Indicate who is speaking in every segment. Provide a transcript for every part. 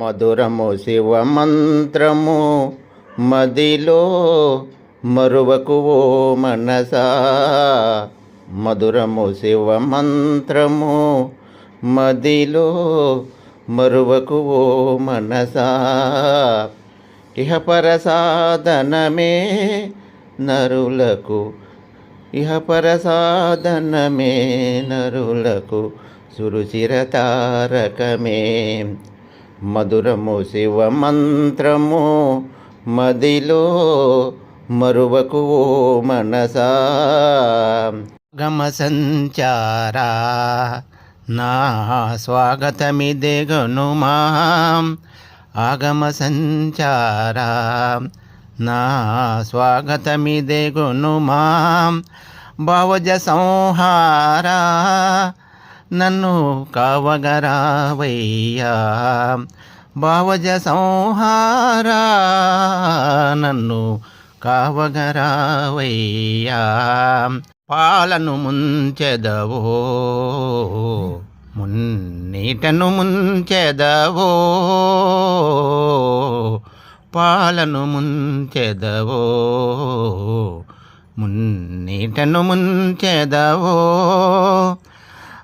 Speaker 1: మధురము శివ మంత్రము మదిలో మరువకు ఓ మనసా. మధురము శివ మంత్రము మదిలో మరువకు ఓ మనసా. ఇహపర సాధనమే నరులకు ఇహపర సాధనమే నరులకు సురుచిర తారకమే మధురము శివ మంత్రము మదిలో మరువకు ఓ మనసా. గమ సంచారా నా స్వాగతమిదే గనుమా ఆగమ సంచారా నా స్వాగతమిదే గునుమా భవజ సంహారా నన్ను కావగరావయ్యా. భావజ సంహారా నన్ను కావగరావయ్యా. పాలను ముంచెదవో మున్నీటను ముంచెదవో పాలను ముంచెదవో మున్నీటను ముంచెదవో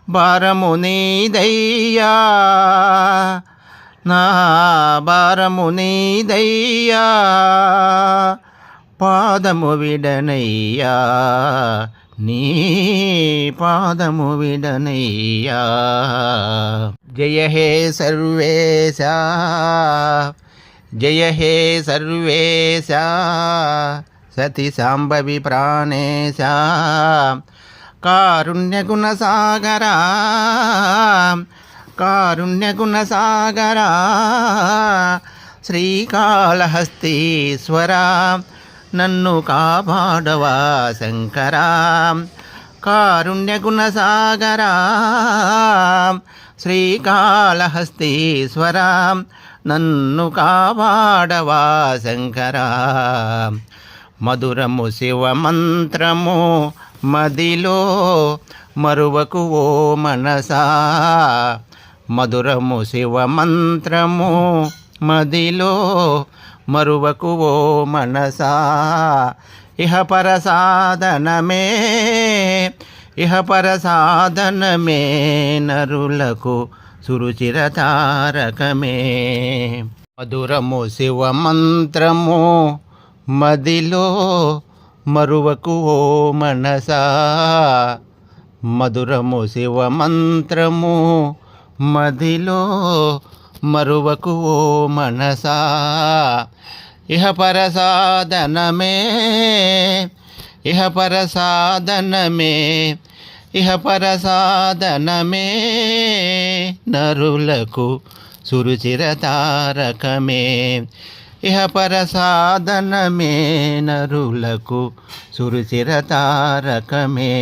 Speaker 1: భారము నీదయ్యా. నా భారము నీదయ్యా. పాదము విడనయ్యా. నీ పాదము విడనయ్యా. జయ హే సర్వేశ. జయ హే సర్వేశ. సతి సాంబవి ప్రాణేశ. కారుణ్యగుణసాగరా కారుణ్యగుణసాగరా కారుణ్యగుణ శ్రీకాళహస్తీశ్వరా నన్ను కాపాడవా శంకరా కారుణ్యగుణసాగరా శ్రీకాళహస్తీశ్వరా నన్ను కాపాడవా శంకరా. మధురము శివమంత్రము మదిలో మరువకు ఓ మనసా. మధురము శివ మంత్రము మదిలో మరువకు ఓ మనసా. ఇహ పర సాధనమే ఇహ పర సాధనమే నరులకు సురుచిరతారకమే మధురము శివ మంత్రము మదిలో మరువకు ఓ మనసా. మధురము శివ మంత్రము మదిలో మరువకు ఓ మనసా. ఇహ పరసాధనమే ఇహ పరసాధనమే ఇహ పరసాధనమే నరులకు సురుచిర తారకమే ఇహపర సాధనమే నరులకు సురుచిర తారకమే